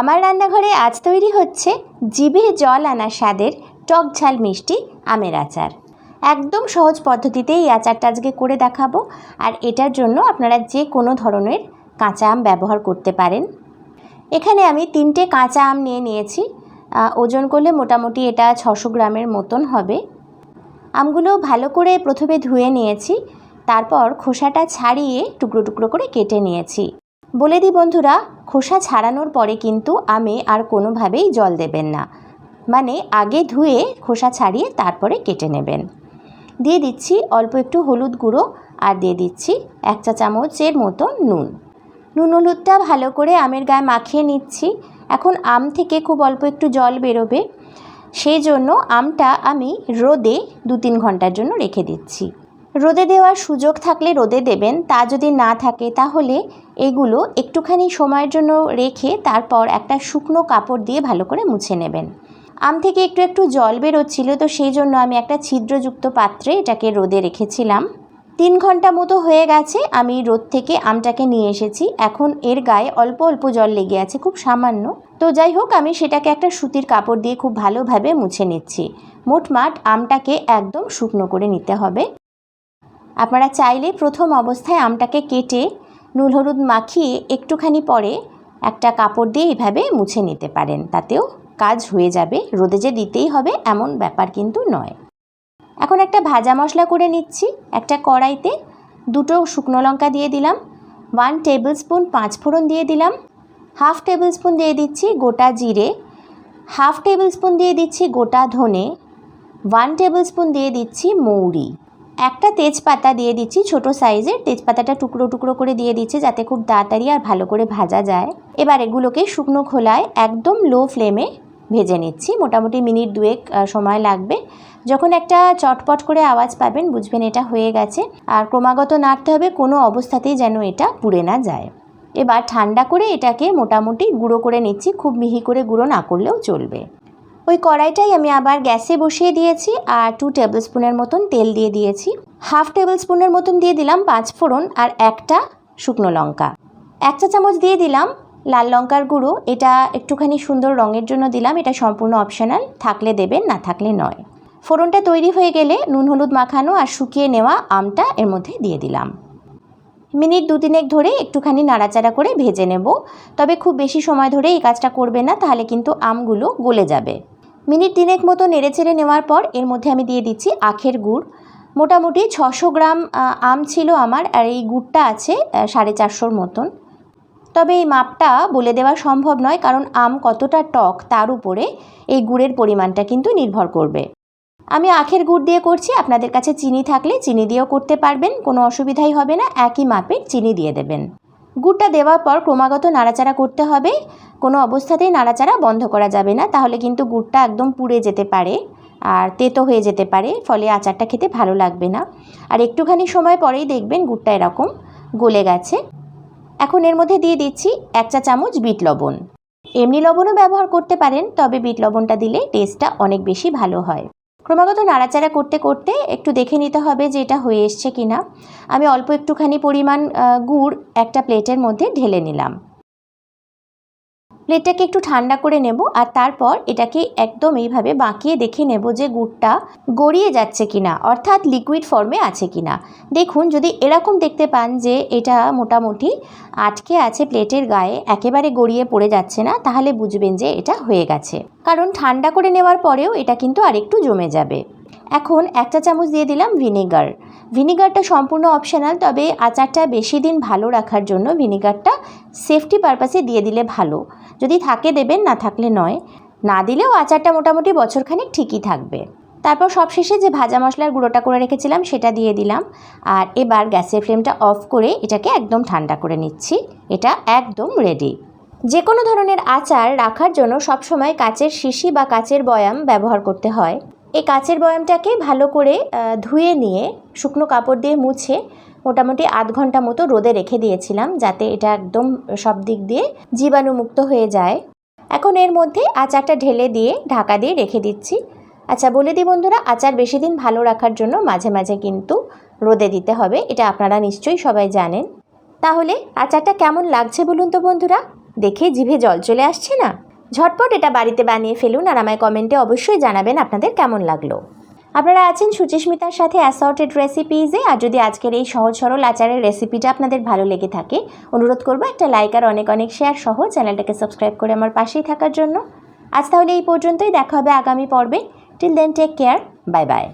আমার রান্নাঘরে আজ তৈরি হচ্ছে জিভে জল আনা স্বাদের টক ঝাল মিষ্টি আমের আচার। একদম সহজ পদ্ধতিতে এই আচারটা আজকে করে দেখাবো আর এটার জন্য আপনারা যে কোনো ধরনের কাঁচা আম ব্যবহার করতে পারেন। এখানে আমি তিনটে কাঁচা আম নিয়ে নিয়েছি। ওজন করলে মোটামুটি এটা ছশো গ্রামের মতন হবে। আমগুলো ভালো করে প্রথমে ধুয়ে নিয়েছি, তারপর খোসাটা ছাড়িয়ে টুকরো টুকরো করে কেটে নিয়েছি। বলে দিই বন্ধুরা, খোসা ছাড়ানোর পরে কিন্তু আমে আর কোনোভাবেই জল দেবেন না। মানে আগে ধুয়ে খোসা ছাড়িয়ে তারপরে কেটে নেবেন। দিয়ে দিচ্ছি অল্প একটু হলুদ গুঁড়ো আর দিয়ে দিচ্ছি এক চা চামচের মতো নুন। নুন হলুদটা ভালো করে আমের গায়ে মাখিয়ে নিচ্ছি। এখন আম থেকে খুব অল্প একটু জল বেরোবে। সেই জন্য আমটা আমি রোদে দু তিন ঘণ্টার জন্য রেখে দিচ্ছি। রোদে দেওয়ার সুযোগ থাকলে রোদে দেবেন, তা যদি না থাকে তাহলে এগুলো একটুখানি সময়ের জন্য রেখে তারপর একটা শুকনো কাপড় দিয়ে ভালো করে মুছে নেবেন। আম থেকে একটু একটু জল বেরোচ্ছিল, তো সেই জন্য আমি একটা ছিদ্রযুক্ত পাত্রে এটাকে রোদে রেখেছিলাম। তিন ঘণ্টা মতো হয়ে গেছে, আমি রোদ থেকে আমটাকে নিয়ে এসেছি। এখন এর গায়ে অল্প অল্প জল লেগে আছে, খুব সামান্য। তো যাই হোক, আমি সেটাকে একটা সুতির কাপড় দিয়ে খুব ভালোভাবে মুছে নিচ্ছি। মোটমাট আমটাকে একদম শুকনো করে নিতে হবে। আপনারা চাইলে প্রথম অবস্থায় আমটাকে কেটে নুন হলুদ মাখিয়ে একটুখানি পরে একটা কাপড় দিয়ে এইভাবে মুছে নিতে পারেন। তাতেও কাজ হয়ে যাবে। রোদে যে দিতেই হবে এমন ব্যাপার কিন্তু নয়। এখন একটা ভাজা মশলা করে নিচ্ছি। একটা কড়াইতে দুটো শুকনো লঙ্কা দিয়ে দিলাম। ওয়ান টেবিল স্পুন পাঁচ ফোড়ন দিয়ে দিলাম। হাফ টেবিল স্পুন দিয়ে দিচ্ছি গোটা জিরে। হাফ টেবিল স্পুন দিয়ে দিচ্ছি গোটা ধনে। ওয়ান টেবিল স্পুন দিয়ে দিচ্ছি মৌরি। একটা তেজপাতা দিয়ে দিচ্ছি ছোট সাইজের। তেজপাতাটা টুকরো টুকরো করে দিয়ে দিচ্ছি যাতে খুব তাড়াতাড়ি আর ভালো করে ভাজা যায়। এবার এগুলোকে শুকনো খোলায় একদম লো ফ্লেমে ভেজে নিচ্ছি। মোটামুটি মিনিট দুয়েক সময় লাগবে। যখন একটা চটপট করে আওয়াজ পাবেন, বুঝবেন এটা হয়ে গেছে। আর ক্রমাগত নাড়তে হবে, কোনো অবস্থাতেই যেন এটা পুড়ে না যায়। এবার ঠান্ডা করে এটাকে মোটামুটি গুঁড়ো করে নিচ্ছি। খুব মিহি করে গুঁড়ো না করলেও চলবে। ওই কড়াইটাই আমি আবার গ্যাসে বসিয়ে দিয়েছি আর টু টেবিল স্পুনের মতন তেল দিয়ে দিয়েছি। হাফ টেবিল স্পুনের মতন দিয়ে দিলাম পাঁচ ফোড়ন আর একটা শুকনো লঙ্কা। এক চা চামচ দিয়ে দিলাম লাল লঙ্কার গুঁড়ো। এটা একটুখানি সুন্দর রঙের জন্য দিলাম। এটা সম্পূর্ণ অপশনাল থাকলে দেবেন, না থাকলে নয়। ফোড়নটা তৈরি হয়ে গেলে নুন, হলুদ মাখানো আর শুকিয়ে নেওয়া আমটা এর মধ্যে দিয়ে দিলাম। মিনিট দু তিনেক ধরে একটুখানি নাড়াচাড়া করে ভেজে নেব। তবে খুব বেশি সময় ধরে এই কাজটা করবে না, তাহলে কিন্তু আমগুলো গলে যাবে। মিনিট তিনেক মতো নেড়েচেড়ে নেওয়ার পর এর মধ্যে আমি দিয়ে দিচ্ছি আখের গুড়। মোটামুটি ছশো গ্রাম আম ছিল আমার আর এই গুড়টা আছে সাড়ে চারশোর মতন। তবে এই মাপটা বলে দেওয়া সম্ভব নয় কারণ আম কতটা টক তার উপরে এই গুড়ের পরিমাণটা কিন্তু নির্ভর করবে। আমি আখের গুড় দিয়ে করছি, আপনাদের কাছে চিনি থাকলে চিনি দিয়েও করতে পারবেন, কোনো অসুবিধাই হবে না, একই মাপের চিনি দিয়ে দেবেন। গুড়টা দেওয়ার পর ক্রমাগত নাড়াচাড়া করতে হবে। কোনো অবস্থাতেই নাড়াচাড়া বন্ধ করা যাবে না। তাহলে কিন্তু গুড়টা একদম পুড়ে যেতে পারে আর তেতো হয়ে যেতে পারে, ফলে আচারটা খেতে ভালো লাগবে না। আর একটুখানি সময় পরেই দেখবেন গুড়টা এরকম গলে গেছে। এখন এর মধ্যে দিয়ে দিচ্ছি এক চা চামচ বিট লবণ। এমনি লবণও ব্যবহার করতে পারেন, তবে বিট লবণটা দিলে টেস্টটা অনেক বেশি ভালো হয়। ক্রমাগত নাড়াচাড়া করতে করতে একটু দেখে নিতে হবে যে এটা হয়ে এসছে কি না আমি অল্প একটুখানি পরিমাণ গুড় একটা প্লেটের মধ্যে ঢেলে নিলাম। প্লেটটাকে একটু ঠান্ডা করে নেব আর তারপর এটাকে একদম এইভাবে বাঁকিয়ে দেখে নেব যে গুড়টা গড়িয়ে যাচ্ছে কিনা, অর্থাৎ লিকুইড ফর্মে আছে কিনা। দেখুন, যদি এরকম দেখতে পান যে এটা মোটামুটি আটকে আছে প্লেটের গায়ে, একেবারে গড়িয়ে পড়ে যাচ্ছে না, তাহলে বুঝবেন যে এটা হয়ে গেছে। কারণ ঠান্ডা করে নেওয়ার পরেও এটা কিন্তু আরেকটু জমে যাবে। এখন একটা চামচ দিয়ে দিলাম ভিনেগার। ভিনেগারটা সম্পূর্ণ অপশনাল তবে আচারটা বেশি দিন ভালো রাখার জন্য ভিনেগারটা সেফটি পারপাসে দিয়ে দিলে ভালো। যদি থাকে দেবেন, না থাকলে নয়। না দিলেও আচারটা মোটামুটি বছরখানেক ঠিকই থাকবে। তারপর সবশেষে যে ভাজা মশলার গুঁড়োটা করে রেখেছিলাম, সেটা দিয়ে দিলাম। আর এবার গ্যাসের ফ্লেমটা অফ করে এটাকে একদম ঠান্ডা করে নিচ্ছি। এটা একদম রেডি যে কোনো ধরনের আচার রাখার জন্য সবসময় কাচের শিশি বা কাচের বয়াম ব্যবহার করতে হয়। এই কাচের বয়ামটাকে ভালো করে ধুয়ে নিয়ে শুকনো কাপড় দিয়ে মুছে মোটামুটি আধ ঘণ্টা মতো রোদে রেখে দিয়েছিলাম যাতে এটা একদম সব দিক দিয়ে জীবাণুমুক্ত হয়ে যায়। এখন এর মধ্যে আচারটা ঢেলে দিয়ে ঢাকা দিয়ে রেখে দিচ্ছি। আচ্ছা বলে দিই বন্ধুরা, আচার বেশি দিন ভালো রাখার জন্য মাঝে মাঝে কিন্তু রোদে দিতে হবে, এটা আপনারা নিশ্চয়ই সবাই জানেন। তাহলে আচারটা কেমন লাগছে বলুন তো বন্ধুরা? দেখে জিভে জল চলে আসছে না? ঝটপট এটা বাড়িতে বানিয়ে ফেলুন আর আমায় কমেন্টে অবশ্যই জানাবেন আপনাদের কেমন লাগল। আপনারা আছেন সুচিস্মিতার সাথে অ্যাসর্টেড রেসিপিজে আর যদি আজকের এই সহজ সরল আচারের রেসিপিটা আপনাদের ভালো লেগে থাকে, অনুরোধ করব একটা লাইক আর অনেক অনেক শেয়ার সহ চ্যানেলটাকে সাবস্ক্রাইব করে আমার পাশেই থাকার জন্য। আজ তাহলে এই পর্যন্তই। দেখা হবে আগামী পর্বে। Till then take care bye bye